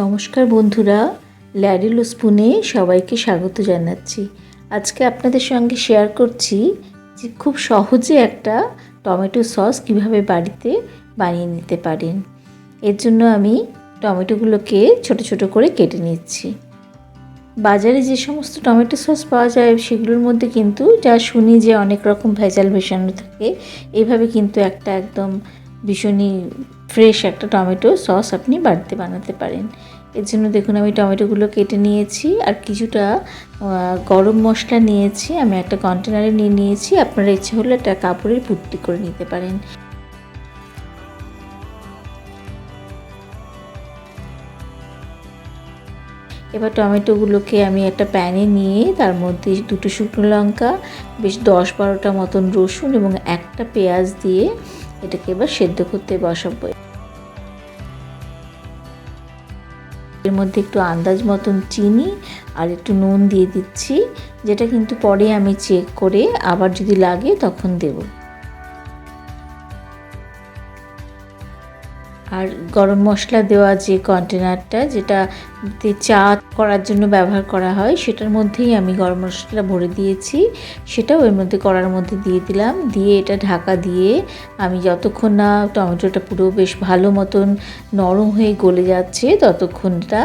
নমস্কার বন্ধুরা ল্যাডিলো স্পুনে সবাইকে স্বাগত জানাচ্ছি। আজকে আপনাদের সঙ্গে শেয়ার করছি যে খুব সহজে একটা টমেটো সস কীভাবে বাড়িতে বানিয়ে নিতে পারেন। এর জন্য আমি টমেটোগুলোকে ছোট ছোট করে কেটে নিচ্ছি। বাজারে যে সমস্ত টমেটো সস পাওয়া যায়, সেগুলোর মধ্যে কিন্তু যা শুনি যে অনেক রকম ভেজাল মেশানো থাকে, এভাবে কিন্তু একটা একদম ভীষণই ফ্রেশ একটা টমেটো সস আপনি বাড়িতে বানাতে পারেন। এর জন্য দেখুন আমি টমেটোগুলো কেটে নিয়েছি আর কিছুটা গরম মশলা নিয়েছি। আমি একটা কন্টেনারে নিয়ে নিয়েছি। আপনারা ইচ্ছে হলে একটা কাপড়ের পুট্টি করে নিতে পারেন। এবার টমেটোগুলোকে আমি একটা প্যানে নিয়ে, তার মধ্যে দুটো শুকনো লঙ্কা, বেশ দশ বারোটা মতন রসুন এবং একটা পেঁয়াজ দিয়ে এটাকে এবার সেদ্ধ করতে বসাবো এর মধ্যে একটু আন্দাজ মতন চিনি আর একটু নুন দিয়ে দিচ্ছি, যেটা কিন্তু পরে আমি চেক করে আবার যদি লাগে তখন দেবো। আর গরম মশলা দেওয়া যে কন্টেনারটা যেটা চা করার জন্য ব্যবহার করা হয়, সেটার মধ্যেই আমি গরম মশলা ভরে দিয়েছি। সেটাও এর মধ্যে করার মধ্যে দিয়ে দিলাম। দিয়ে এটা ঢাকা দিয়ে আমি যতক্ষণ না টমেটোটা পুরো বেশ ভালো মতন নরম হয়ে গলে যাচ্ছে, ততক্ষণটা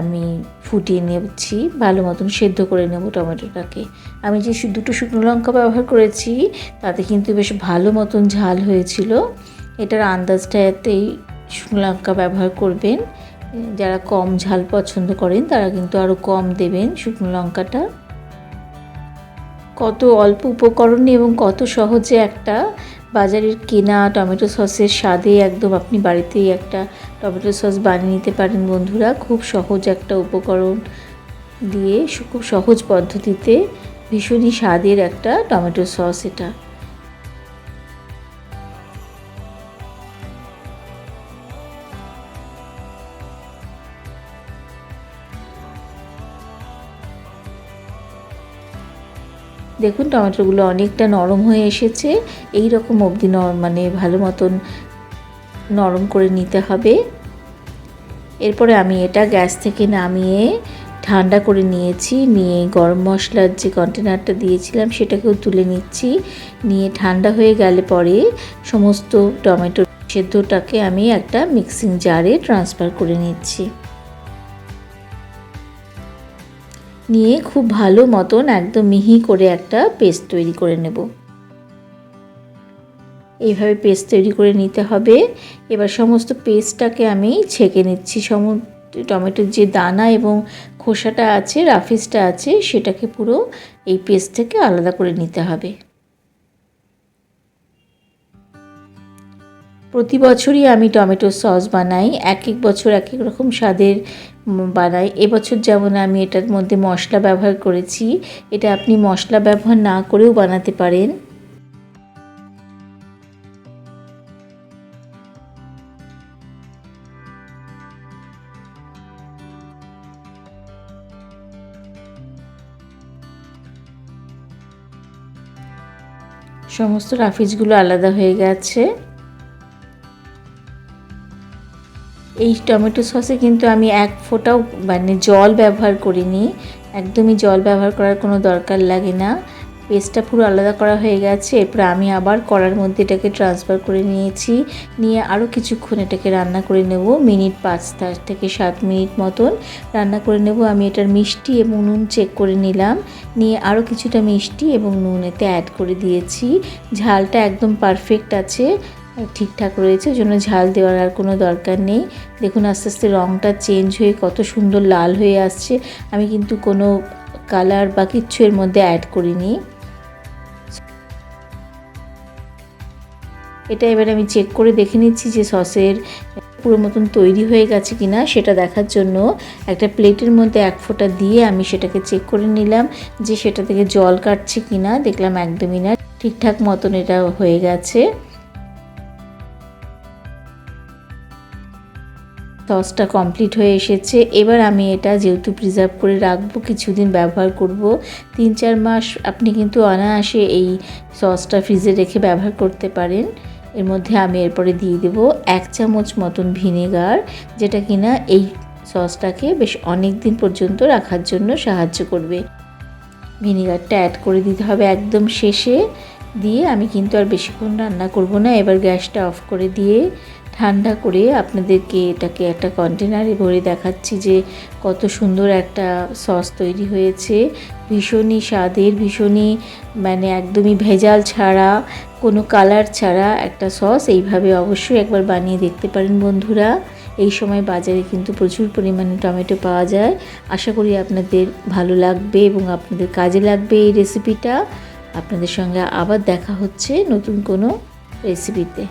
আমি ফুটিয়ে নেছি ভালো মতন সেদ্ধ করে নেব টমেটোটাকে। আমি যে দুটো শুকনো লঙ্কা ব্যবহার করেছি, তাতে কিন্তু বেশ ভালো মতন ঝাল হয়েছিল। এটার আন্দাজটা এতেই শুকনো লঙ্কা ব্যবহার করবেন। যারা কম ঝাল পছন্দ করেন, তারা কিন্তু আরও কম দেবেন শুকনো লঙ্কাটা। কত অল্প উপকরণ এবং কত সহজে একটা বাজারের কেনা টমেটো সসের স্বাদে একদম আপনি বাড়িতেই একটা টমেটো সস বানিয়ে নিতে পারেন বন্ধুরা। খুব সহজ একটা উপকরণ দিয়ে, খুব সহজ পদ্ধতিতে ভীষণই স্বাদের একটা টমেটো সস এটা। দেখুন, টমেটোগুলো অনেকটা নরম হয়ে এসেছে। এই রকম অবধি মানে ভালো মতন নরম করে নিতে হবে। এরপরে আমি এটা গ্যাস থেকে নামিয়ে ঠান্ডা করে নিয়েছি। নিয়ে গরম মশলার যে কন্টেনারটা দিয়েছিলাম, সেটাকেও তুলে নিচ্ছি। নিয়ে ঠান্ডা হয়ে গেলে পরে সমস্ত টমেটো সেদ্ধটাকে আমি একটা মিক্সিং জারে ট্রান্সফার করে নিচ্ছি। নিয়ে খুব ভালো মতন একদম মিহি করে একটা পেস্ট তৈরি করে নেব। এইভাবে পেস্ট তৈরি করে নিতে হবে। এবার সমস্ত পেস্টটাকে আমি ছেঁকে নিচ্ছি। সম টমেটোর যে দানা এবং খোসাটা আছে, রাফিসটা আছে, সেটাকে পুরো এই পেস্ট থেকে আলাদা করে নিতে হবে। প্রতি বছরই আমি টমেটোর সস বানাই, এক এক বছর এক এক রকম স্বাদের বানাই। এবছর যেমন আমি এটার মধ্যে মশলা ব্যবহার করেছি, এটা আপনি মশলা ব্যবহার না করেও বানাতে পারেন। সমস্ত রাফিজগুলো আলাদা হয়ে গেছে। এই টমেটো সসে কিন্তু আমি এক ফোঁটাও মানে জল ব্যবহার করিনি। একদমই জল ব্যবহার করার কোনো দরকার লাগে না। পেস্টটা পুরো আলাদা করা হয়ে গেছে। এরপর আমি আবার কড়ার মধ্যে এটাকে ট্রান্সফার করে নিয়েছি। নিয়ে আরও কিছুক্ষণ এটাকে রান্না করে নেব। মিনিট পাঁচ থেকে সাত মিনিট মতন রান্না করে নেব। আমি এটার মিষ্টি এবং নুন চেক করে নিলাম। নিয়ে আরও কিছুটা মিষ্টি এবং নুন এতে অ্যাড করে দিয়েছি। ঝালটা একদম পারফেক্ট আছে। ঠিকঠাক রয়েছে জন্য ঝাল দেওয়ার আর কোনো দরকার নেই। দেখুন, আস্তে আস্তে রঙটা চেঞ্জ হয়ে কত সুন্দর লাল হয়ে আসছে। আমি কিন্তু কোনো কালার বা কিচ্ছু এর মধ্যে অ্যাড করিনি। এটা এবার আমি চেক করে দেখে নিচ্ছি যে সসের পুরো মতন তৈরি হয়ে গেছে কিনা, সেটা দেখার জন্য। একটা প্লেটের মধ্যে এক ফোঁটা দিয়ে আমি সেটাকে চেক করে নিলাম যে সেটা থেকে জল কাটছে কিনা। দেখলাম একদমই না, ঠিকঠাক মতন এটা হয়ে গেছে। সসটা কমপ্লিট হয়ে এসেছে। এবার আমি এটা যেহেতু প্রিজার্ভ করে রাখব, কিছুদিন ব্যবহার করব। তিন চার মাস আপনি কিন্তু অনায়াসে এই সসটা ফ্রিজে রেখে ব্যবহার করতে পারেন। এর মধ্যে আমি এরপরে দিয়ে দেব এক চামচ মতন ভিনেগার যেটা কিনা এই সসটাকে বেশ অনেক দিন পর্যন্ত রাখার জন্য সাহায্য করবে। ভিনিগারটা অ্যাড করে দিতে হবে একদম শেষে। দিয়ে আমি কিন্তু আর বেশিক্ষণ রান্না করব না। এবার গ্যাসটা অফ করে দিয়ে ঠান্ডা করে আপনাদেরকে এটাকে একটা কন্টেনারে ভরে দেখাচ্ছি যে কত সুন্দর একটা সস তৈরি হয়েছে। ভীষণই স্বাদের, ভীষণই মানে একদমই ভেজাল ছাড়া, কোনো কালার ছাড়া একটা সস এইভাবে অবশ্যই একবার বানিয়ে দেখতে পারেন বন্ধুরা। এই সময় বাজারে কিন্তু প্রচুর পরিমাণে টমেটো পাওয়া যায়। আশা করি আপনাদের ভালো লাগবে এবং আপনাদের কাজে লাগবে এই রেসিপিটা আপনাদের সঙ্গে আবার দেখা হচ্ছে নতুন কোনো রেসিপিতে